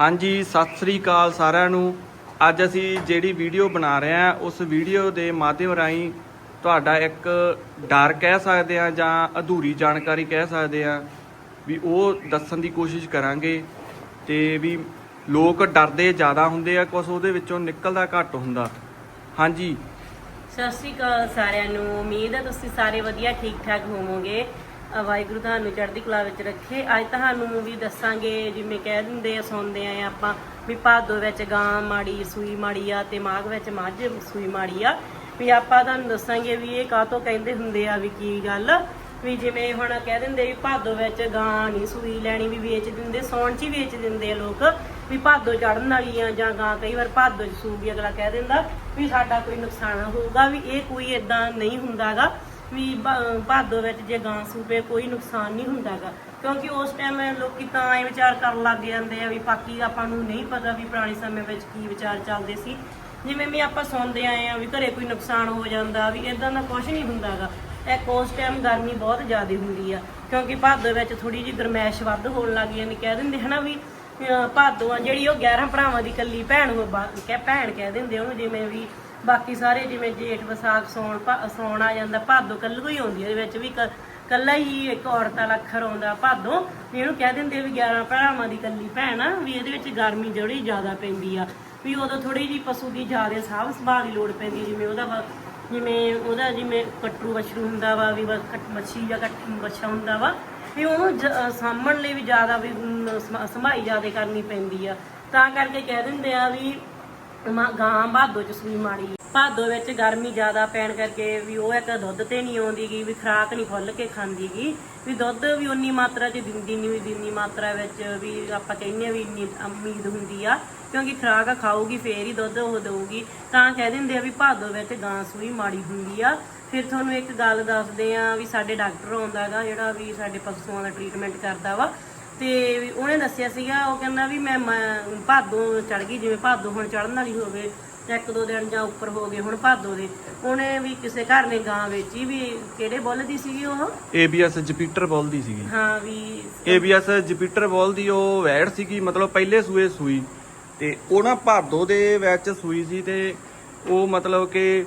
ਹਾਂਜੀ, ਸਤਿ ਸ੍ਰੀ ਅਕਾਲ ਸਾਰਿਆਂ ਨੂੰ। ਅੱਜ ਅਸੀਂ ਜਿਹੜੀ ਵੀਡੀਓ ਬਣਾ ਰਹੇ ਹਾਂ, ਉਸ ਵੀਡੀਓ ਦੇ ਮਾਧਿਅਮ ਰਾਹੀਂ ਤੁਹਾਡਾ ਇੱਕ ਡਰ ਕਹਿ ਸਕਦੇ ਆ ਜਾਂ ਅਧੂਰੀ ਜਾਣਕਾਰੀ ਕਹਿ ਸਕਦੇ ਆ ਵੀ ਉਹ ਦੱਸਣ ਦੀ ਕੋਸ਼ਿਸ਼ ਕਰਾਂਗੇ ਤੇ ਵੀ ਲੋਕ ਡਰਦੇ ਜ਼ਿਆਦਾ ਹੁੰਦੇ ਆ ਕੁਝ ਉਹਦੇ ਵਿੱਚੋਂ ਨਿਕਲਦਾ ਘੱਟ ਹੁੰਦਾ। ਹਾਂਜੀ। ਸਤਿ ਸ਼੍ਰੀ ਅਕਾਲ ਸਾਰਿਆਂ ਨੂੰ। ਉਮੀਦ ਹੈ ਤੁਸੀਂ ਸਾਰੇ ਵਧੀਆ ਠੀਕ ਠਾਕ ਹੋਵੋਗੇ। ਵਾਹਿਗੁਰੂ ਤੁਹਾਨੂੰ ਚੜ੍ਹਦੀ ਕਲਾ ਵਿੱਚ ਰੱਖੇ। ਅੱਜ ਤੁਹਾਨੂੰ ਵੀ ਦੱਸਾਂਗੇ, ਜਿਵੇਂ ਕਹਿ ਦਿੰਦੇ ਆ ਸੌਂਦੇ ਆ ਆਪਾਂ ਵੀ ਭਾਦੋ ਵਿੱਚ ਗਾਂ ਮਾੜੀ ਸੂਈ ਮਾੜੀ ਆ ਤੇ ਮਾਘ ਵਿੱਚ ਮੱਝ ਸੂਈ ਮਾੜੀ ਆ। ਵੀ ਆਪਾਂ ਤੁਹਾਨੂੰ ਦੱਸਾਂਗੇ ਵੀ ਇਹ ਕਾਹਤੋਂ ਕਹਿੰਦੇ ਹੁੰਦੇ ਆ ਵੀ ਕੀ ਗੱਲ? ਵੀ ਜਿਵੇਂ ਹੁਣ ਕਹਿ ਦਿੰਦੇ ਵੀ ਭਾਦੋ ਵਿੱਚ ਗਾਂ ਨਹੀਂ ਸੂਈ ਲੈਣੀ ਵੀ ਵੇਚ ਦਿੰਦੇ, ਸੌਣ 'ਚ ਹੀ ਵੇਚ ਦਿੰਦੇ ਆ ਲੋਕ। ਵੀ ਭਾਦੋ ਚੜਨ ਵਾਲੀ ਆ ਜਾਂ ਗਾਂ ਕਈ ਵਾਰ ਭਾਦੋ 'ਚ ਸੂਗੀ ਅਗਲਾ ਕਹਿ ਦਿੰਦਾ ਵੀ ਸਾਡਾ ਕੋਈ ਨੁਕਸਾਨ ਹੋਊਗਾ, ਵੀ ਇਹ ਕੋਈ ਇਦਾਂ ਨਹੀਂ ਹੁੰਦਾਗਾ। ਵੀ ਭ- ਭਾਦੋ ਵਿੱਚ ਜੇ ਗਾਂ ਸੂਪੇ ਕੋਈ ਨੁਕਸਾਨ ਨਹੀਂ ਹੁੰਦਾਗਾ। ਕਿਉਂਕਿ ਉਸ ਟਾਈਮ ਲੋਕੀ ਤਾਂ ਐ ਵਿਚਾਰ ਕਰਨ ਲੱਗ ਜਾਂਦੇ ਆ ਵੀ ਬਾਕੀ ਆਪਾਂ ਨੂੰ ਨਹੀਂ ਪਤਾ ਵੀ ਪੁਰਾਣੇ ਸਮੇਂ ਵਿੱਚ ਕੀ ਵਿਚਾਰ ਚੱਲਦੇ ਸੀ। ਜਿਵੇਂ ਵੀ ਆਪਾਂ ਸੁਣਦੇ ਆਏ ਆ ਵੀ ਘਰੇ ਕੋਈ ਨੁਕਸਾਨ ਹੋ ਜਾਂਦਾ, ਵੀ ਇਦਾਂ ਦਾ ਕੁਝ ਨਹੀਂ ਹੁੰਦਾਗਾ। ਇੱਕ ਉਸ ਟਾਈਮ ਗਰਮੀ ਬਹੁਤ ਜ਼ਿਆਦਾ ਹੁੰਦੀ ਆ। ਕਿਉਂਕਿ ਭਾਦੋ ਵਿੱਚ ਥੋੜੀ ਜਿਹੀ ਗਰਮੈਸ਼ ਵੱਧ ਹੋਣ ਲੱਗ ਜਾਂਦੀ ਕਹਿ ਦਿੰਦੇ ਹਨਾ ਵੀ ਭਾਦੋ ਆ ਜਿਹੜੀ ਉਹ 11 ਭਰਾਵਾਂ ਦੀ ਇਕੱਲੀ ਭੈਣ ਉਹ ਕਹਿ, ਭੈਣ ਕਹਿ ਦਿੰਦੇ ਉਹਨੂੰ ਜਿਵੇਂ ਵੀ ਬਾਕੀ ਸਾਰੇ ਜਿਵੇਂ ਜੇਠ ਵਿਸਾਖ ਸੌਣ ਭਾ- ਸੌਣ ਆ ਜਾਂਦਾ ਭਾਦੋ ਕੱਲੂ ਹੀ ਆਉਂਦੀ ਆ, ਇਹਦੇ ਵਿੱਚ ਵੀ ਕ- ਕੱਲਾ ਹੀ ਇੱਕ ਔਰਤ ਵਾਲਾ ਅੱਖਰ ਆਉਂਦਾ ਭਾਦੋ ਵੀ ਇਹਨੂੰ ਕਹਿ ਦਿੰਦੇ ਵੀ 11 ਭਰਾਵਾਂ ਦੀ ਕੱਲੀ ਭੈਣ ਆ ਵੀ ਇਹਦੇ ਵਿੱਚ ਗਰਮੀ ਜਿਹੜੀ ਜ਼ਿਆਦਾ ਪੈਂਦੀ ਆ ਵੀ ਉਦੋਂ ਥੋੜੀ ਜੀ ਪਸ਼ੂ ਦੀ ਜ਼ਿਆਦਾ ਸਾਂਭ ਸੰਭਾਲ ਦੀ ਲੋੜ ਪੈਂਦੀ ਜਿਵੇਂ ਉਹਦਾ ਵਾ- ਜਿਵੇਂ ਉਹਦਾ ਜਿਵੇਂ ਕੱਟੂ ਵਸ਼ਰੂ ਹੁੰਦਾ ਵਾ ਵੀ ਮੱਛੀ ਜਾਂ ਕੱਟ ਬੱਚਾ ਹੁੰਦਾ ਵਾ ਵੀ ਉਹਨੂੰ ਜ- ਸਾਂਭਣ ਲਈ ਵੀ ਜ਼ਿਆਦਾ ਵੀ ਅਮ, ਸਮ- ਸੰਭਾਈ ਜ਼ਿਆਦਾ ਕਰਨੀ ਪੈਂਦੀ ਆ। ਤਾਂ ਕਰਕੇ ਕਹਿ ਦਿੰਦੇ ਆ ਵੀ ਮਾ- ਗਾਂ ਭਾਦੋ ਚ ਸੂਈ ਮਾੜੀ ਭਾਦੋ ਵਿੱਚ ਗਰਮੀ ਜ਼ਿਆਦਾ ਪੈਣ ਕਰਕੇ ਵੀ ਉਹ ਇੱਕ ਦੁੱਧ ਤੇ ਨਹੀਂ ਆਉਂਦੀਗੀ, ਵੀ ਖਰਾਕ ਨਹੀਂ ਖੁੱਲ ਕੇ ਖਾਂਦੀਗੀ। ਵੀ ਦੁੱਧ ਵੀ ਉਨੀ ਮਾਤਰਾ ਚ ਦਿੰਦੀ ਨਹੀਂ ਵੀ ਦਿੰਦੀ ਮਾਤਰਾ ਵਿੱਚ ਵੀ ਆਪਾਂ ਕਹਿੰਦੇ ਆ ਵੀ ਇੰਨੀ ਉਮੀਦ ਹੁੰਦੀ ਆ। ਕਿਉਂਕਿ ਖਰਾਕ ਖਾਊਗੀ, ਫੇਰ ਹੀ ਦੁੱਧ ਉਹ ਦਊਗੀ। ਤਾਂ ਕਹਿ ਦਿੰਦੇ ਆ ਵੀ ਭਾਦੋ ਵਿੱਚ ਗਾਂ ਸੂਈ ਮਾੜੀ ਹੁੰਦੀ ਆ। ਫਿਰ ਤੁਹਾਨੂੰ ਇੱਕ ਗੱਲ ਦੱਸਦੇ ਆ ਵੀ ਸਾਡੇ ਡਾਕਟਰ ਆਉਂਦਾ ਹੈਗਾ ਜਿਹੜਾ ਵੀ ਸਾਡੇ ਪਸ਼ੂਆਂ ਦਾ ਟ੍ਰੀਟਮੈਂਟ ਕਰਦਾ ਵਾ। ਤੇ ਉਹਨੇ ਦੱਸਿਆ ਸੀਗਾ, ਉਹ ਕਹਿੰਦਾ ਵੀ ਮੈਂ ਮ- ਭਾਦੋ ਚੜ ਗਈ, ਜਿਵੇਂ ਭਾਦੋ ਹੁਣ ਚੜਨ ਵਾਲੀ ਹੋਵੇ। ਇੱਕ ਦੋ ਦਿਨ ਜਾਂ ਉੱਪਰ ਹੋ ਗਏ ਹੁਣ ਭਾਦੋ ਦੇ। ਉਹਨੇ ਵੀ ਕਿਸੇ ਘਰ ਨੇ ਗਾਂ ਵੇਚੀ ਵੀ ਕਿਹੜੇ ਬੁੱਲ ਦੀ ਸੀਗੀ ਉਹ? ABS ਜੁਪੀਟਰ ਬੋਲ ਦੀ ਸੀਗੀ। ਹਾਂ ਵੀ ABS ਜੁਪੀਟਰ ਬੋਲ ਦੀ ਉਹ ਵੈੜ ਸੀਗੀ ਮਤਲਬ ਪਹਿਲੇ ਸੂਏ ਸੂਈ। ਤੇ ਉਹ ਨਾ ਭਾਦੋ ਦੇ ਵਿੱਚ ਸੂਈ ਸੀ ਤੇ ਉਹ ਮਤਲਬ ਕਿ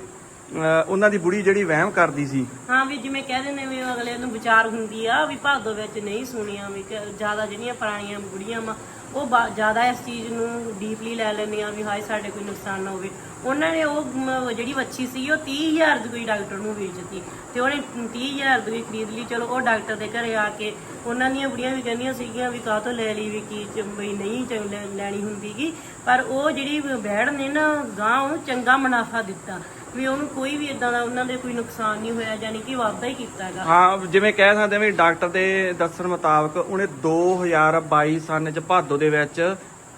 ਉਹਨਾਂ ਦੀ ਬੁੜੀ ਜਿਹੜੀ ਵਹਿਮ ਕਰਦੀ ਸੀ। ਹਾਂ ਵੀ ਜਿਵੇਂ ਕਹਿ ਦਿੰਦੇ ਵੀ ਅਗਲੇ ਨੂੰ ਵਿਚਾਰ ਹੁੰਦੀ ਆ ਵੀ ਭਾਦੋ ਵਿੱਚ ਨਹੀਂ ਸੁਣੀਆਂ ਵੀ ਜ਼ਿਆਦਾ ਜਿਹੜੀਆਂ ਪੁਰਾਣੀਆਂ ਬੁੜੀਆਂ ਵਾ, ਉਹ ਜ਼ਿਆਦਾ ਇਸ ਚੀਜ਼ ਨੂੰ ਡੀਪਲੀ ਲੈ ਲੈਂਦੀਆਂ ਵੀ ਹਾਏ ਸਾਡੇ ਕੋਈ ਨੁਕਸਾਨ ਨਾ ਹੋਵੇ। ਉਹਨਾਂ ਨੇ ਉਹ ਜਿਹੜੀ ਵੱਛੀ ਸੀ, ਉਹ 30000 ਦੀ ਕੋਈ ਡਾਕਟਰ ਨੂੰ ਵੇਚਤੀ ਤੇ ਉਹਨੇ 30000 ਦੀ ਖਰੀਦ ਲਈ। ਚਲੋ ਉਹ ਡਾਕਟਰ ਦੇ ਘਰੇ ਆ ਕੇ ਉਹਨਾਂ ਦੀਆਂ ਬੁੜੀਆਂ ਵੀ ਕਹਿੰਦੀਆਂ ਸੀਗੀਆਂ ਵੀ ਕਾਹ ਤੋਂ ਲੈ ਲਈ ਵੀ ਕੀ ਚ- ਨਹੀਂ ਚੰਗ- ਲੈ- ਲੈਣੀ ਹੁੰਦੀਗੀ ਪਰ ਉਹ ਜਿਹੜੀ ਬੈੜ ਨੇ ਨਾ ਗਾਂ ਉਹਨੂੰ ਚੰਗਾ ਮੁਨਾਫਾ ਦਿੱਤਾ। ਵੀ ਉਹਨੂੰ ਕੋਈ ਵੀ ਇਦਾਂ ਦਾ ਉਹਨਾਂ ਦੇ ਕੋਈ ਨੁਕਸਾਨ ਨਹੀਂ ਹੋਇਆ ਯਾਨੀ ਕਿ ਵਾਧਾ ਹੀ ਕੀਤਾ ਹੈਗਾ। ਹਾਂ ਜਿਵੇਂ ਕਹਿ ਸਕਦੇ ਹਾਂ ਵੀ ਡਾਕਟਰ ਦੇ ਦੱਸਣ ਮੁਤਾਬਕ ਉਹਨੇ 2022 ਸਨ ਚ ਭਾਦੋ ਦੇ ਵਿੱਚ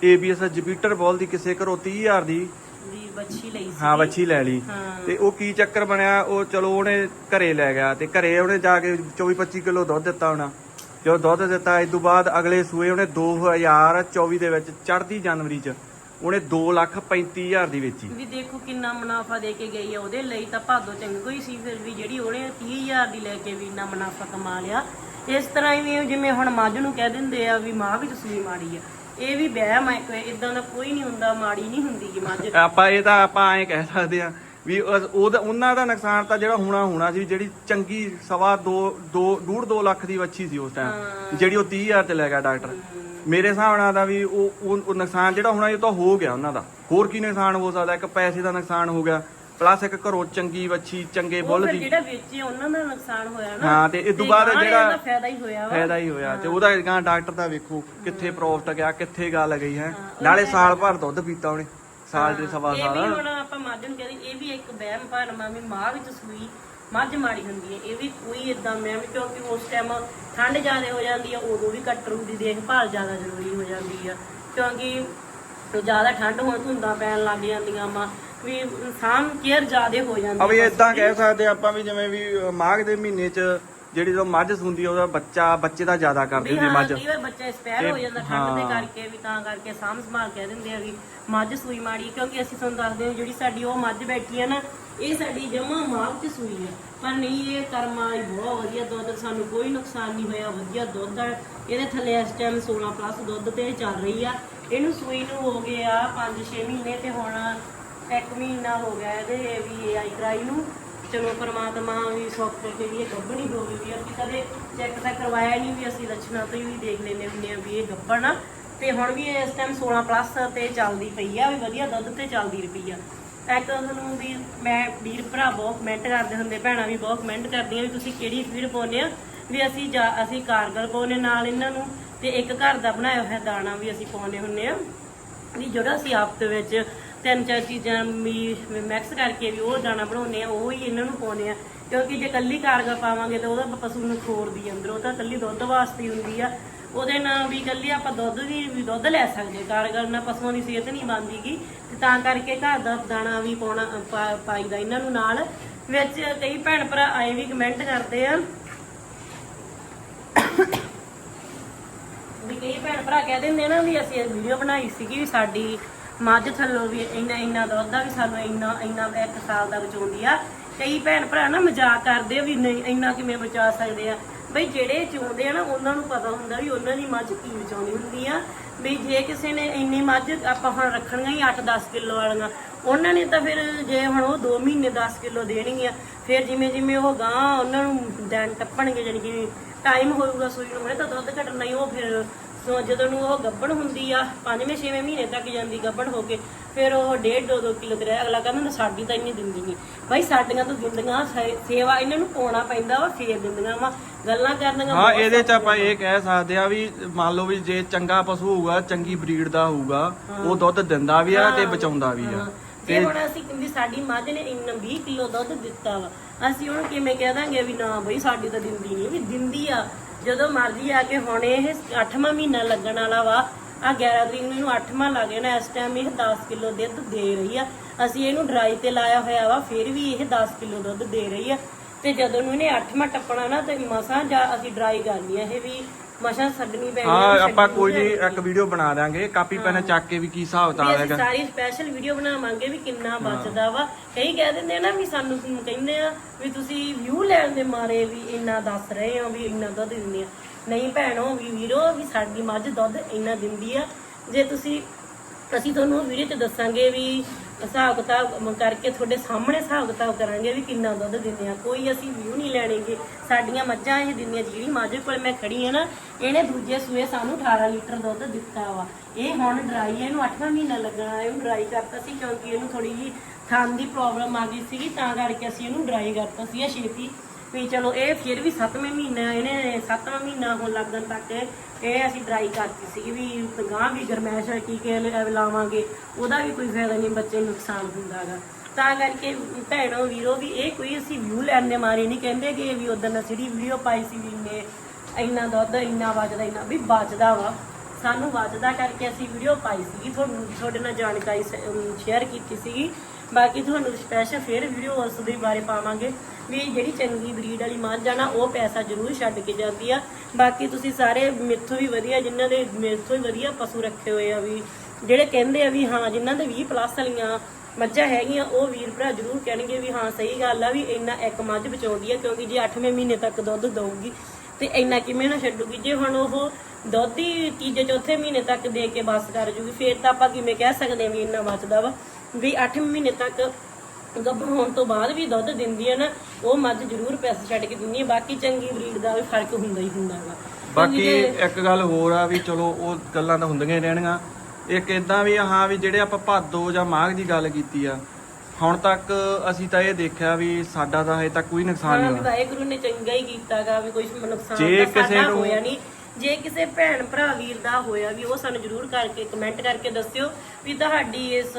ABS ਜੁਪੀਟਰ ਬੋਲ ਦੀ ਕਿਸੇ ਘਰੋਂ 30000 ਦੀ ਵੀ ਬੱਚੀ ਲਈ ਸੀ। ਹਾਂ ਵੱਛੀ ਲੈ ਲਈ। ਹਾਂ। ਤੇ ਉਹ ਕੀ ਚੱਕਰ ਬਣਿਆ? ਉਹ ਚਲੋ ਉਹਨੇ ਘਰੇ ਲੈ ਗਿਆ ਤੇ ਘਰੇ ਉਹਨੇ ਜਾ ਕੇ 24 25 ਕਿਲੋ ਦੁੱਧ ਦਿੱਤਾ ਹੋਣਾ। ਜਦੋਂ ਦੁੱਧ ਦਿੱਤਾ ਇਸ ਤੋਂ ਬਾਅਦ ਅਗਲੇ ਸੂਏ ਉਹਨੇ 2024 ਦੇ ਵਿੱਚ ਚੜ੍ਹਦੀ ਜਨਵਰੀ ਚ ਉਹਨੇ 2 ਲੱਖ 35 ਹਜ਼ਾਰ ਦੀ ਵੇਚੀ। ਵੀ ਦੇਖੋ ਕਿੰਨਾ ਮੁਨਾਫਾ ਦੇ ਕੇ ਗਈ ਆ ਉਹਦੇ ਲਈ ਤਾਂ ਭਾਦੋ ਚੰਗੋ ਹੀ ਸੀ ਫਿਰ ਵੀ ਜਿਹੜੀ ਉਹਨੇ 30000 ਦੀ ਲੈ ਕੇ ਵੀ ਇੰਨਾ ਮੁਨਾਫਾ ਕਮਾ ਲਿਆ। ਇਸ ਤਰ੍ਹਾਂ ਹੀ ਵੀ ਜਿਵੇਂ ਹੁਣ ਮੱਝ ਨੂੰ ਕਹਿ ਦਿੰਦੇ ਆ ਵੀ ਮਾਂ ਵੀ ਤਸਵੀਰ ਮਾੜੀ ਆ। ਇਹ ਵੀ ਵਹਿਮ ਆ ਇੱਕ ਇਦਾਂ ਦਾ ਕੋਈ ਨਹੀਂ ਹੁੰਦਾ ਮਾੜੀ ਨਹੀਂ ਹੁੰਦੀ ਗੀ ਮੱਝ ਆਪਾਂ ਇਹ ਤਾਂ ਆਪਾਂ ਐਂ ਕਹਿ ਸਕਦੇ ਆ ਵੀ ਉਹ- ਉਹਦਾ ਉਹਨਾਂ ਦਾ ਨੁਕਸਾਨ ਤਾਂ ਜਿਹੜਾ ਹੋਣਾ ਹੋਣਾ ਸੀ ਜਿਹੜੀ ਚੰਗੀ ਸਵਾ 2 2 ਡੂਢ 2 ਲੱਖ ਦੀ ਵੱਛੀ ਸੀ ਉਸ ਟਾਈਮ ਜਿਹੜੀ ਉਹ 30000 ਤੇ ਲੈ ਗਿਆ ਡਾਕਟਰ। ਮੇਰੇ ਹਿਸਾਬ ਨਾਲ ਤਾਂ ਵੀ ਉਹ ਉਹ ਨੁਕਸਾਨ ਜਿਹੜਾ ਹੋਣਾ ਇਹ ਤਾਂ ਹੋ ਗਿਆ ਉਹਨਾਂ ਦਾ। ਹੋਰ ਕੀ ਨੁਕਸਾਨ ਹੋ ਸਕਦਾ? ਇੱਕ ਪੈਸੇ ਦਾ ਨੁਕਸਾਨ ਹੋ ਗਿਆ ਪਲੱਸ ਇੱਕ ਘਰੋਂ ਚੰਗੀ ਵੱਛੀ ਚੰਗੇ ਬੁੱਲ ਦੀ ਜਿਹੜਾ ਵੇਚੇ ਉਹਨਾਂ ਦਾ ਨੁਕਸਾਨ ਹੋਇਆ ਨਾ। ਹਾਂ ਤੇ ਇਸ ਤੋਂ ਬਾਅਦ ਜਿਹੜਾ ਫਾਇਦਾ ਹੀ ਹੋਇਆ ਵਾ। ਫਾਇਦਾ ਹੀ ਹੋਇਆ। ਤੇ ਉਹਦਾ ਗਾਂ ਡਾਕਟਰ ਦਾ ਵੇਖੋ ਕਿੱਥੇ ਪ੍ਰੋਫਿਟ ਗਿਆ ਕਿੱਥੇ ਗੱਲ ਗਈ ਹੈ। ਨਾਲੇ ਸਾਲ ਭਰ ਦੁੱਧ ਪੀਤਾ ਉਹਨੇ ਸਾਲ ਦੇ ਸਵਾ ਇਹ ਵੀ ਸਾਲ ਹੁਣ ਆਪਾਂ ਮੱਝ ਨੂੰ ਕਹਿੰਦੇ ਇਹ ਵੀ ਇੱਕ ਵਹਿਮ ਭਰਮਾ ਵੀ ਮਾਂ ਵਿੱਚ ਸੂਈ ਮੱਝ ਮਾੜੀ ਹੁੰਦੀ ਹੈ। ਇਹ ਵੀ ਕੋਈ ਇਦਾਂ ਮੈਂ ਵੀ ਕਿਉਂਕਿ ਉਸ ਟਾਈਮ ਠੰਡ ਜ਼ਿਆਦਾ ਹੋ ਜਾਂਦੀ ਆ ਉਦੋਂ ਵੀ ਕਟਰੂ ਦੀ ਦੇਖਭਾਲ ਜ਼ਿਆਦਾ ਜ਼ਰੂਰੀ ਹੋ ਜਾਂਦੀ ਆ। ਕਿਉਂਕਿ ਜ਼ਿਆਦਾ ਠੰਡ ਹੋਣ ਧੁੰਦਾਂ ਪੈਣ ਲੱਗ ਜਾਂਦੀਆਂ ਵਾ ਵੀ ਸਾਮ ਕੇਅਰ ਜ਼ਿਆਦਾ ਹੋ ਜਾਂਦੀ ਆ ਵੀ ਇਦਾਂ ਕਹਿ ਸਕਦੇ ਆਪਾਂ ਵੀ ਜਿਵੇਂ ਵੀ ਮਾਘ ਦੇ ਮਹੀਨੇ 'ਚ ਜਿਹੜੀ ਜੋ ਮੱਝ ਸੁੰਦੀ ਉਹਦਾ ਬੱਚਾ ਬੱਚੇ ਦਾ ਜ਼ਿਆਦਾ ਕਰਦੀ ਹੁੰਦੀ ਮੱਝ। ਕਈ ਵਾਰ ਬੱਚਾ ਸਪੈਰ ਹੋ ਜਾਂਦਾ ਠੰਡ ਦੇ ਹਾਂ। ਕਰਕੇ ਵੀ ਤਾਂ ਕਰਕੇ ਸਾਂਭ ਸੰਭਾਲ ਕਹਿ ਦਿੰਦੇ ਆ ਵੀ ਮੱਝ ਸੂਈ ਮਾੜੀ ਕਿਉਂਕਿ ਅਸੀਂ ਤੁਹਾਨੂੰ ਦੱਸਦੇ ਹਾਂ ਜਿਹੜੀ ਸਾਡੀ ਉਹ ਮੱਝ ਬੈਠੀ ਆ ਨਾ ਇਹ ਸਾਡੀ ਜਮਾ ਮਾਘ ਚ ਸੂਈ ਆ। ਪਰ ਨਹੀਂ ਇਹ ਕਰਮਾਂ ਵਾਲੀ ਬਹੁਤ ਵਧੀਆ ਦੁੱਧ ਸਾਨੂੰ ਕੋਈ ਨੁਕਸਾਨ ਨਹੀਂ ਹੋਇਆ ਵਧੀਆ ਦੁੱਧ ਆ। ਇਹਦੇ ਥੱਲੇ ਇਸ ਟਾਈਮ 16 ਪਲੱਸ ਦੁੱਧ ਤੇ ਚੱਲ ਰਹੀ ਆ। ਇਹਨੂੰ ਸੂਈ ਨੂੰ ਹੋ ਗਏ ਆ 5-6 ਮਹੀਨੇ ਤੇ ਹੁਣ 1 ਮਹੀਨਾ ਹੋ ਗਿਆ ਇਹਦੇ ਵੀ ਆਈ ਕਰਾਈ ਨੂੰ। ਚਲੋ ਪ੍ਰਮਾਤਮਾ ਵੀ ਸੁੱਖ ਕਰਕੇ ਇਹ ਗੱਭਣੀ ਹੋ ਵੀ ਅਸੀਂ ਕਦੇ ਚੈੱਕ ਤਾਂ ਕਰਵਾਇਆ ਨਹੀਂ ਵੀ ਅਸੀਂ ਲੱਛਣਾਂ ਤੋਂ ਹੀ ਦੇਖ ਲੈਂਦੇ ਹੁੰਦੇ ਆ ਵੀ ਇਹ ਗੱਭਣ ਆ। ਤੇ ਹੁਣ ਵੀ ਇਸ ਟਾਈਮ 16 ਪਲੱਸ ਤੇ ਚੱਲਦੀ ਪਈ ਆ, ਵੀ ਵਧੀਆ ਦੁੱਧ ਤੇ ਚੱਲਦੀ ਰੁਪਈ ਆ। ਇੱਕ ਤੁਹਾਨੂੰ ਵੀ ਮੈਂ ਵੀਰ ਭਰਾ ਬਹੁਤ ਕਮੈਂਟ ਕਰਦੇ ਹੁੰਦੇ, ਭੈਣਾਂ ਵੀ ਬਹੁਤ ਕਮੈਂਟ ਕਰਦੀਆਂ ਵੀ ਤੁਸੀਂ ਕਿਹੜੀ ਫੀਡ ਪਾਉਂਦੇ ਆ? ਵੀ ਅਸੀਂ ਜਾ, ਅਸੀਂ ਕਾਰਗਲ ਪਾਉਂਦੇ ਨਾਲ ਇਹਨਾਂ ਨੂੰ ਤੇ ਇੱਕ ਘਰ ਦਾ ਬਣਾਇਆ ਹੋਇਆ ਦਾਣਾ ਵੀ ਅਸੀਂ ਪਾਉਂਦੇ ਹੁੰਦੇ ਆ। ਵੀ ਜਿਹੜਾ ਅਸੀਂ ਹਫ਼ਤੇ ਵਿੱਚ ਤਿੰਨ ਚਾਰ ਚੀਜ਼ਾਂ ਵੀ ਮਿਕਸ ਕਰਕੇ ਵੀ ਉਹ ਦਾਣਾ ਬਣਾਉਂਦੇ ਆ, ਉਹ ਹੀ ਇਹਨਾਂ ਨੂੰ ਪਾਉਂਦੇ ਆ। ਕਿਉਂਕਿ ਜੇ ਕੱਲੀ ਕਾਰਗਲ ਪਾਵਾਂਗੇ ਤਾਂ ਉਹਦਾ ਪਸ਼ੂ ਨੂੰ ਖੋਰਦੀ ਅੰਦਰੋਂ, ਤਾਂ ਕੱਲੀ ਦੁੱਧ ਵਾਸਤੇ ਹੁੰਦੀ ਆ। ਉਹਦੇ ਨਾਲ ਵੀ ਕੱਲੀ ਆਪਾਂ ਦੁੱਧ ਦੀ ਵੀ ਦੁੱਧ ਲੈ ਸਕਦੇ ਕਾਰਗਲ ਨਾਲ ਪਸ਼ੂਆਂ ਦੀ ਸਿਹਤ ਨਹੀਂ ਬਣਦੀਗੀ ਤੇ ਤਾਂ ਕਰਕੇ ਘਰ ਦਾ ਦਾਣਾ ਵੀ ਪਾਉਣਾ, ਪਾ- ਪਾਈਦਾ ਇਹਨਾਂ ਨੂੰ ਨਾਲ। ਵਿੱਚ ਕਈ ਭੈਣ ਭਰਾ ਆਏ ਵੀ ਕਮੈਂਟ ਕਰਦੇ ਆ। ਵੀ ਕਈ ਭੈਣ ਭਰਾ ਕਹਿ ਦਿੰਦੇ ਨਾ ਵੀ ਅਸੀਂ ਵੀਡੀਓ ਬਣਾਈ ਸੀਗੀ ਵੀ ਸਾਡੀ ਮੱਝ ਥੱਲੋਂ ਵੀ ਇੰਨਾ ਇੰਨਾ ਦੁੱਧ ਆ ਵੀ ਸਾਨੂੰ ਇੰਨਾ ਇੰਨਾ ਇੱਕ ਸਾਲ ਦਾ ਬਚਾਉਂਦੀ ਆ। ਕਈ ਭੈਣ ਭਰਾ ਨਾ ਮਜ਼ਾਕ ਕਰਦੇ ਆ ਵੀ ਨਹੀਂ, ਇੰਨਾ ਕਿਵੇਂ ਬਚਾ ਸਕਦੇ ਆ। ਬਈ ਜਿਹੜੇ ਚੋਂਦੇ ਆ ਨਾ, ਉਹਨਾਂ ਨੂੰ ਪਤਾ ਹੁੰਦਾ ਵੀ ਉਹਨਾਂ ਦੀ ਮੱਝ ਕੀ ਬਚਾਉਣੀ ਹੁੰਦੀ ਆ। ਵੀ ਜੇ ਕਿਸੇ ਨੇ ਇੰਨੀ ਮੱਝ ਆਪਾਂ ਹੁਣ ਰੱਖਣੀਆਂ ਹੀ 8-10 ਕਿਲੋ ਵਾਲੀਆਂ, ਉਹਨਾਂ ਨੇ ਤਾਂ ਫਿਰ ਜੇ ਹੁਣ ਉਹ 2 ਮਹੀਨੇ 10 ਕਿਲੋ ਦੇਣਗੀਆਂ, ਫਿਰ ਜਿਵੇਂ ਜਿਵੇਂ ਉਹ ਗਾਂ ਉਹਨਾਂ ਨੂੰ ਦੈਨ ਟੱਪਣਗੇ ਜਾਨੀ ਕਿ ਟਾਈਮ ਹੋਊਗਾ ਸੂਈ ਨੂੰ ਤਾਂ ਦੁੱਧ ਘਟਣਾ ਹੀ, ਉਹ ਫਿਰ ਸੋ ਜਦੋਂ ਨੂੰ ਉਹ ਗੱਭਣ ਹੁੰਦੀ ਆ ਪੰਜਵੇਂ ਛੇਵੇਂ ਮਹੀਨੇ ਤੱਕ ਜਾਂਦੀ ਗੱਭਣ ਹੋ ਕੇ ਫਿਰ ਉਹ ਡੇਢ ਦੋ ਦੋ ਕਿਲੋ ਤੇ ਰਹਿ ਅਗਲਾ ਕਹਿੰਦਾ ਸਾਡੀ ਤਾਂ ਇੰਨੀ ਦਿੰਦੀ ਨਹੀਂ ਭਾਈ ਸਾਡੀਆਂ ਤਾਂ ਦਿੰਦੀਆਂ ਸੇਵਾ ਇਹਨਾਂ ਨੂੰ ਪਾਉਣਾ ਪੈਂਦਾ ਵਾ ਫੇਰ ਦਿੰਦੀਆਂ ਵਾ ਗੱਲਾਂ ਕਰਨੀਆਂ ਹਾਂ ਇਹਦੇ ਚ ਆਪਾਂ ਇਹ ਕਹਿ ਸਕਦੇ ਆ ਵੀ ਮੰਨ ਲਓ ਵੀ ਜੇ ਚੰਗਾ ਪਸ਼ੂ ਹੋਊਗਾ ਚੰਗੀ ਬਰੀਡ ਦਾ ਹੋਊਗਾ ਉਹ ਦੁੱਧ ਦਿੰਦਾ ਵੀ ਆ ਤੇ ਬਚਾਉਂਦਾ ਵੀ ਆ। ਜੇ ਹੁਣ ਅਸੀਂ ਕਹਿੰਦੇ ਸਾਡੀ ਮੱਝ ਨੇ ਇੰਨਾ 20 ਕਿਲੋ ਦੁੱਧ ਦਿੱਤਾ ਵਾ ਅਸੀਂ ਉਹਨੂੰ ਕਿਵੇਂ ਕਹਿ ਦਾਂਗੇ ਵੀ ਨਾ ਬਈ ਸਾਡੀ ਤਾਂ ਦਿੰਦੀ ਨਹੀਂ ਵੀ ਦਿੰਦੀ ਆ। ਜਦੋਂ ਮਰਜ਼ੀ ਆ ਕੇ ਹੁਣ ਇਹ 8ਵਾਂ ਮਹੀਨਾ ਲੱਗਣ ਵਾਲਾ ਵਾ ਆ 11 ਤਰੀਕ ਨੂੰ ਇਹਨੂੰ 8ਵਾਂ ਲੱਗ ਜਾਣਾ ਇਸ ਟਾਈਮ ਇਹ 10 ਕਿਲੋ ਦੁੱਧ ਦੇ ਰਹੀ ਆ। ਅਸੀਂ ਇਹਨੂੰ ਡਰਾਈ ਤੇ ਲਾਇਆ ਹੋਇਆ ਵਾ, ਫਿਰ ਵੀ ਇਹ 10 ਕਿਲੋ ਦੁੱਧ ਦੇ ਰਹੀ ਆ। ਤੇ ਜਦੋਂ ਨੂੰ ਇਹਨੇ 8ਵਾਂ ਟੱਪਣਾ ਨਾ ਤੇ ਮਸਾਂ ਜਾਂ ਅਸੀਂ ਡਰਾਈ ਕਰਨੀ ਆ ਇਹ ਵੀ ਮਸਾਂ ਛੱਡਣੀ ਪੈਣੀ ਹਾਂ ਆਪਾਂ ਕੋਈ ਨਹੀਂ। ਇੱਕ ਵੀਡੀਓ ਬਣਾ ਦਾਂਗੇ ਕਾਪੀ ਪੈਨ ਚੱਕ ਕੇ ਵੀ ਕੀ ਹਿਸਾਬ ਅਸੀਂ ਹੈਗਾ। ਸਾਰੀ ਸਪੈਸ਼ਲ ਵੀਡੀਓ ਬਣਾਵਾਂਗੇ ਵੀ ਕਿੰਨਾ ਬਚਦਾ ਵਾ। ਕਈ ਕਹਿ ਦਿੰਦੇ ਆ ਨਾ ਵੀ ਸਾਨੂੰ ਕਹਿੰਦੇ ਆ ਵੀ ਤੁਸੀਂ ਵਿਊ ਲੈਣ ਦੇ ਮਾਰੇ ਵੀ ਇੰਨਾ ਦੱਸ ਰਹੇ ਹੋ ਵੀ ਇੰਨਾ ਦੁੱਧ ਦਿੰਦੇ ਆ। ਨਹੀਂ ਭੈਣੋ ਵੀ ਵੀਰੋ ਵੀ ਸਾਡੀ ਮੱਝ ਦੁੱਧ ਇੰਨਾ ਦਿੰਦੀ ਆ। ਜੇ ਤੁਸੀਂ ਅਸੀਂ ਤੁਹਾਨੂੰ ਵੀਡੀਓ 'ਚ ਦੱਸਾਂਗੇ ਵੀ ਹਿਸਾਬ ਕਿਤਾਬ ਕਰਕੇ ਤੁਹਾਡੇ ਸਾਹਮਣੇ ਹਿਸਾਬ ਕਿਤਾਬ ਕਰਾਂਗੇ ਵੀ ਕਿੰਨਾ ਦੁੱਧ ਦਿੰਦੇ ਆ। ਕੋਈ ਅਸੀਂ ਵਿਊ ਨਹੀਂ ਲੈਣੇਗੇ। ਸਾਡੀਆਂ ਮੱਝਾਂ ਇਹ ਦਿੰਦੀਆਂ ਜਿਹੜੀ ਮੱਝ ਕੋਲ ਮੈਂ ਖੜੀ ਆ ਨਾ, ਇਹਨੇ ਦੂਜੇ ਸੂਏ ਸਾਨੂੰ 18 ਲੀਟਰ ਦੁੱਧ ਦਿੱਤਾ ਵਾ। ਇਹ ਹੁਣ ਡਰਾਈ ਹੈ ਇਹਨੂੰ 8ਵਾਂ ਮਹੀਨਾ ਲੱਗਣਾ, ਇਹਨੂੰ ਡਰਾਈ ਕਰਤਾ ਸੀ ਕਿਉਂਕਿ ਇਹਨੂੰ ਥੋੜੀ ਜੀ ਥਣ ਦੀ ਪ੍ਰੋਬਲਮ ਆ ਗਈ ਸੀਗੀ, ਤਾਂ ਕਰਕੇ ਅਸੀਂ ਇਹਨੂੰ ਡਰਾਈ ਕਰਤਾ ਸੀ। ਛੇਤੀ ਵੀ ਚਲੋ ਇਹ ਫਿਰ ਵੀ 7ਵੇਂ ਮਹੀਨਾ, ਇਹਨੇ 7ਵਾਂ ਮਹੀਨਾ ਹੋਣ ਲੱਗਣ ਤੱਕ ਇਹ ਅਸੀਂ ਡਰਾਈ ਕਰਤੀ ਸੀ ਵੀ ਗਾਂ ਵੀ ਗਰਮੈਸ਼ ਹੋਏ ਕੀ ਕੇ ਲਾਵਾਂਗੇ, ਉਹਦਾ ਵੀ ਕੋਈ ਫਾਇਦਾ ਨਹੀਂ, ਬੱਚੇ ਨੂੰ ਨੁਕਸਾਨ ਹੁੰਦਾਗਾ ਤਾਂ ਕਰਕੇ ਭੈਣੋ, ਵੀਰੋ ਵੀ ਇਹ ਕੋਈ ਅਸੀਂ ਵਿਊ ਲੈਣ ਦੇ ਮਾਰੇ ਨਹੀਂ, ਕਹਿੰਦੇ ਕਿ ਵੀ ਉਦੋਂ ਅਸੀਂ ਜਿਹੜੀ ਵੀਡੀਓ ਪਾਈ ਸੀ ਵੀ ਇੰਨੇ, ਇੰਨਾ ਦੁੱਧ, ਇੰਨਾ ਬਚਦਾ ਇੰਨਾ, ਵੀ ਬਚਦਾ ਵਾ। ਸਾਨੂੰ ਬਚਦਾ ਕਰਕੇ ਅਸੀਂ ਵੀਡੀਓ ਪਾਈ ਸੀਗੀ, ਤੁਹਾਨੂੰ, ਤੁਹਾਡੇ ਨਾਲ ਜਾਣਕਾਰੀ ਸ਼ੇਅਰ ਕੀਤੀ ਸੀਗੀ। ਬਾਕੀ ਤੁਹਾਨੂੰ ਸਪੈਸ਼ਲ ਫੇਰ ਵੀਡੀਓ ਉਸ ਦੇ ਬਾਰੇ ਪਾਵਾਂਗੇ ਵੀ ਜਿਹੜੀ ਚੰਗੀ ਬਰੀਡ ਵਾਲੀ ਮੱਝ ਆ ਉਹ ਪੈਸਾ ਜ਼ਰੂਰ ਛੱਡ ਕੇ ਜਾਂਦੀ ਆ। ਬਾਕੀ ਤੁਸੀਂ ਸਾਰੇ ਮੇਥੋਂ ਵੀ ਵਧੀਆ, ਜਿਨ੍ਹਾਂ ਦੇ ਮੇਥੋਂ ਹੀ ਵਧੀਆ ਪਸ਼ੂ ਰੱਖੇ ਹੋਏ ਆ ਵੀ, ਜਿਹੜੇ ਕਹਿੰਦੇ ਆ ਵੀ ਹਾਂ, ਜਿਨ੍ਹਾਂ ਦੇ 20 ਪਲੱਸ ਵਾਲੀਆਂ ਮੱਝਾਂ ਹੈਗੀਆਂ, ਉਹ ਵੀਰ ਭਰਾ ਜ਼ਰੂਰ ਕਹਿਣਗੇ ਵੀ ਹਾਂ, ਸਹੀ ਗੱਲ ਆ ਵੀ ਇੰਨਾ ਇੱਕ ਮੱਝ ਬਚਾਉਂਦੀ ਆ, ਕਿਉਂਕਿ ਜੇ 8ਵੇਂ ਮਹੀਨੇ ਤੱਕ ਦੁੱਧ ਦਊਗੀ, ਤੇ ਇੰਨਾ ਕਿਵੇਂ ਨਾ ਛੱਡੂਗੀ। ਜੇ ਹੁਣ ਉਹ ਦੁੱਧ ਹੀ ਤੀਜੇ, ਚੌਥੇ ਮਹੀਨੇ ਤੱਕ ਦੇ ਕੇ ਬਸ ਕਰ ਜੂਗੀ, ਫੇਰ ਤਾਂ ਆਪਾਂ ਕਿਵੇਂ ਕਹਿ ਸਕਦੇ ਹਾਂ ਵੀ ਇੰਨਾ ਬਚਦਾ ਵਾ। ਵੀ 8ਵੇਂ ਮਹੀਨੇ ਤੱਕ ਗੱਭਣ ਹੋਣ ਤੋਂ ਬਾਅਦ ਵੀ ਦੁੱਧ ਦਿੰਦੀ ਹੈ ਨਾ ਉਹ ਮੱਝ ਜ਼ਰੂਰ ਪੈਸੇ ਛੱਡ ਕੇ ਦਿੰਦੀ ਹੈ ਬਾਕੀ ਚੰਗੀ ਬਰੀਡ ਦਾ ਵੀ ਫ਼ਰਕ ਹੁੰਦਾ ਹੀ ਹੁੰਦਾ ਵਾ। ਬਾਕੀ ਇੱਕ ਗੱਲ ਹੋਰ ਆ ਵੀ ਚਲੋ ਉਹ ਗੱਲਾਂ ਤਾਂ ਹੁੰਦੀਆਂ ਹੀ ਰਹਿਣਗੀਆਂ। ਇੱਕ ਇਦਾਂ ਵੀ ਆ, ਹਾਂ ਵੀ ਜਿਹੜੇ ਆਪਾਂ ਭਾਦੋ ਜਾਂ ਮਾਘ ਦੀ ਗੱਲ ਕੀਤੀ ਆ ਹੁਣ ਤੱਕ ਅਸੀਂ ਤਾਂ ਇਹ ਦੇਖਿਆ ਵੀ ਸਾਡਾ ਤਾਂ ਹਜੇ ਤੱਕ ਕੋਈ ਨੁਕਸਾਨ ਹਾਂ ਨਹੀਂ ਵੀ ਹੋਇਆ। ਵਾਹਿਗੁਰੂ ਨੇ ਚੰਗਾ ਹੀ ਕੀਤਾਗਾ ਵੀ ਕੋਈ ਨੁਕਸਾਨ ਜੇ ਤਾਂ ਕਿਸੇ ਸਾਡਾ ਨੂੰ- ਹੋਇਆ ਨਹੀਂ ਜੇ ਕਿਸੇ ਭੈਣ ਭਰਾ ਵੀਰ ਦਾ ਹੋਇਆ ਵੀ ਉਹ ਸਾਨੂੰ ਜਰੂਰ ਕਰਕੇ ਕਮੈਂਟ ਕਰਕੇ ਦੱਸਿਓ ਵੀ ਤੁਹਾਡੀ ਇਸ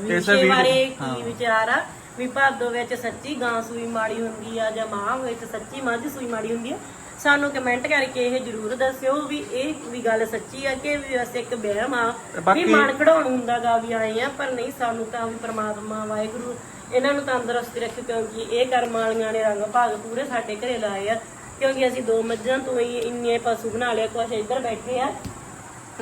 ਵਿਸ਼ੇ ਬਾਰੇ। ਕੀ ਵਿਚਾਰ ਆ। ਵੀ ਭਾਦੋ ਵਿੱਚ ਸੱਚੀ ਗਾਂ ਸੂਈ ਮਾੜੀ ਹੁੰਦੀ ਆ ਜਾਂ ਮਾਂ ਵਿੱਚ ਸੱਚੀ ਮੱਝ ਸੂਈ ਮਾੜੀ ਹੁੰਦੀ ਆ ਸਾਨੂੰ ਕਮੈਂਟ ਕਰਕੇ ਇਹ ਜਰੂਰ ਦੱਸਿਓ ਵੀ ਇਹ ਵੀ ਗੱਲ ਸੱਚੀ ਆ ਕਿ ਵੀ ਵੈਸੇ ਇੱਕ ਵਹਿਮ ਆ। ਵੀ ਮਨ ਕਢਾਉਣ ਹੁੰਦਾਗਾ ਵੀ ਆਏ ਆ ਪਰ ਨਹੀਂ ਸਾਨੂੰ ਤਾਂ ਵੀ ਪ੍ਰਮਾਤਮਾ ਵਾਹਿਗੁਰੂ ਇਹਨਾਂ ਨੂੰ ਤੰਦਰੁਸਤੀ ਰੱਖੇ ਕਿਉਂਕਿ ਇਹ ਕਰਮ ਵਾਲੀਆਂ ਨੇ ਰੰਗ ਭਾਗ ਪੂਰੇ ਸਾਡੇ ਘਰੇ ਲਾਏ ਆ। ਕਿਉਂਕਿ ਅਸੀਂ ਦੋ ਮੱਝਾਂ ਤੋਂ ਹੀ ਇੰਨੇ ਪਸ਼ੂ ਬਣਾ ਲਿਆ ਕੁਛ ਇੱਧਰ ਬੈਠੇ ਆ।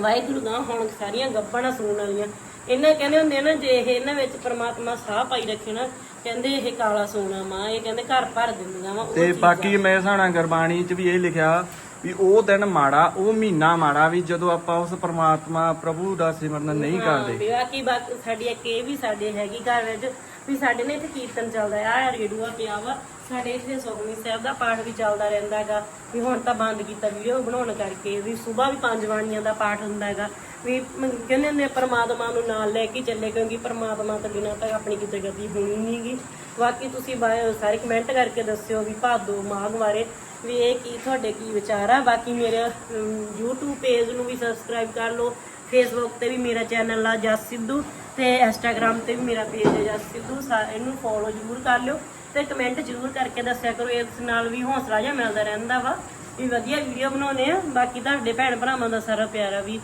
ਵਾਹਿਗੁਰੂ ਦਾ ਹੁਣ ਸਾਰੀਆਂ ਗੱਭਣਾ ਸੂਣ ਵਾਲੀਆਂ। ਇਹਨਾਂ ਕਹਿੰਦੇ ਹੁੰਦੇ ਨਾ ਜੇ ਇਹ ਇਹਨਾਂ ਵਿੱਚ ਪ੍ਰਮਾਤਮਾ ਸਾਹ ਪਾਈ ਰੱਖੇ ਨਾ ਕਹਿੰਦੇ ਇਹ ਕਾਲਾ ਸੋਨਾ ਮਾਂ ਇਹ ਕਹਿੰਦੇ ਘਰ ਭਰ ਦਿੰਦੀਆਂ ਵਾ ਤੇ ਬਾਕੀ ਮੈਂ ਸਾਣਾ ਗੁਰਬਾਣੀ ਚ ਵੀ ਇਹ ਲਿਖਿਆ ਵੀ ਉਹ ਦਿਨ ਮਾੜਾ ਉਹ ਮਹੀਨਾ ਮਾੜਾ ਵੀ ਜਦੋਂ ਆਪਾਂ ਉਸ ਪ੍ਰਮਾਤਮਾ ਪ੍ਰਭੂ ਦਾ ਸਿਮਰਨ ਨਹੀਂ ਕਰਦੇ। ਬਾਕੀ ਬਾਕੀ ਸਾਡੀ ਇੱਕ ਇਹ ਵੀ ਸਾਡੇ ਹੈਗੀ ਘਰ ਵਿੱਚ ਵੀ ਸਾਡੇ ਨੇ ਇੱਥੇ ਕੀਰਤਨ ਚੱਲਦਾ ਆ ਰੇਡੂਆ ਪਿਆ ਵਾ। ਸਾਡੇ ਇੱਥੇ ਸੁਖਮਨੀ ਸਾਹਿਬ ਦਾ ਪਾਠ ਵੀ ਚੱਲਦਾ ਰਹਿੰਦਾ ਹੈਗਾ ਵੀ ਹੁਣ ਤਾਂ ਬੰਦ ਕੀਤਾ ਵੀਡੀਓ ਬਣਾਉਣ ਕਰਕੇ ਵੀ ਸਵੇਰ ਵੀ ਪੰਜ ਬਾਣੀਆਂ ਦਾ ਪਾਠ ਹੁੰਦਾ ਹੈਗਾ ਵੀ ਕਹਿੰਦੇ ਹੁੰਦੇ ਪਰਮਾਤਮਾ ਨੂੰ ਨਾਲ ਲੈ ਕੇ ਚੱਲੇ ਕਿਉਂਕਿ ਪਰਮਾਤਮਾ ਤੋਂ ਬਿਨਾਂ ਤਾਂ ਆਪਣੀ ਕਿਤੇ ਗਤੀ ਹੋਣੀ ਨਹੀਂਗੀ ਬਾਕੀ ਤੁਸੀਂ ਬਾ- ਸਾਰੇ ਕਮੈਂਟ ਕਰਕੇ ਦੱਸਿਓ ਵੀ ਭਾਦੋ ਮਾਘ ਬਾਰੇ ਵੀ ਇਹ ਕੀ ਤੁਹਾਡੇ ਕੀ ਵਿਚਾਰ ਆ। ਬਾਕੀ ਮੇਰੇ ਅਮ, YouTube ਪੇਜ ਨੂੰ ਵੀ ਸਬਸਕ੍ਰਾਈਬ ਕਰ ਲਓ ਫੇਸਬੁੱਕ ਤੇ ਵੀ ਮੇਰਾ ਚੈਨਲ ਆ ਜਸ ਸਿੱਧੂ। ਤੇ ਇੰਸਟਾਗ੍ਰam ਤੇ ਵੀ ਮੇਰਾ ਪੇਜ ਹੈ ਜਸ ਸਿੱਧੂ, ਸਾ- ਇਹਨੂੰ ਫੋਲੋ ਜ਼ਰੂਰ ਕਰ ਲਿਓ ਤੇ ਕਮੈਂਟ ਜ਼ਰੂਰ ਕਰਕੇ ਦੱਸਿਆ ਕਰੋ, ਇਸ ਨਾਲ ਵੀ ਹੌਸਲਾ ਜਿਹਾ ਮਿਲਦਾ ਰਹਿੰਦਾ ਵਾ, ਵੀ ਵਧੀਆ ਵੀਡੀਓ ਬਣਾਉਨੇ ਆ। ਬਾਕੀ ਤੁਹਾਡੇ ਭੈਣ ਭਰਾਵਾਂ ਦਾ ਸਾਰਾ ਪਿਆਰ ਆ ਵੀ।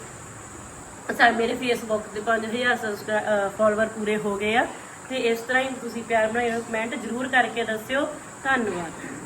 ਸਾ ਮੇਰੇ ਫੇਸਬੁੱਕ ਤੇ 5000 ਸਬਸਕ੍ਰਾਈਬ ਫਾਲੋਅਰ ਪੂਰੇ ਹੋ ਗਏ ਆ। ਤੇ ਇਸ ਤਰ੍ਹਾਂ ਹੀ ਤੁਸੀਂ ਪਿਆਰ ਬਣਾਈ ਰੱਖੋ ਕਮੈਂਟ ਜ਼ਰੂਰ ਕਰਕੇ ਦੱਸਿਓ। ਧੰਨਵਾਦ।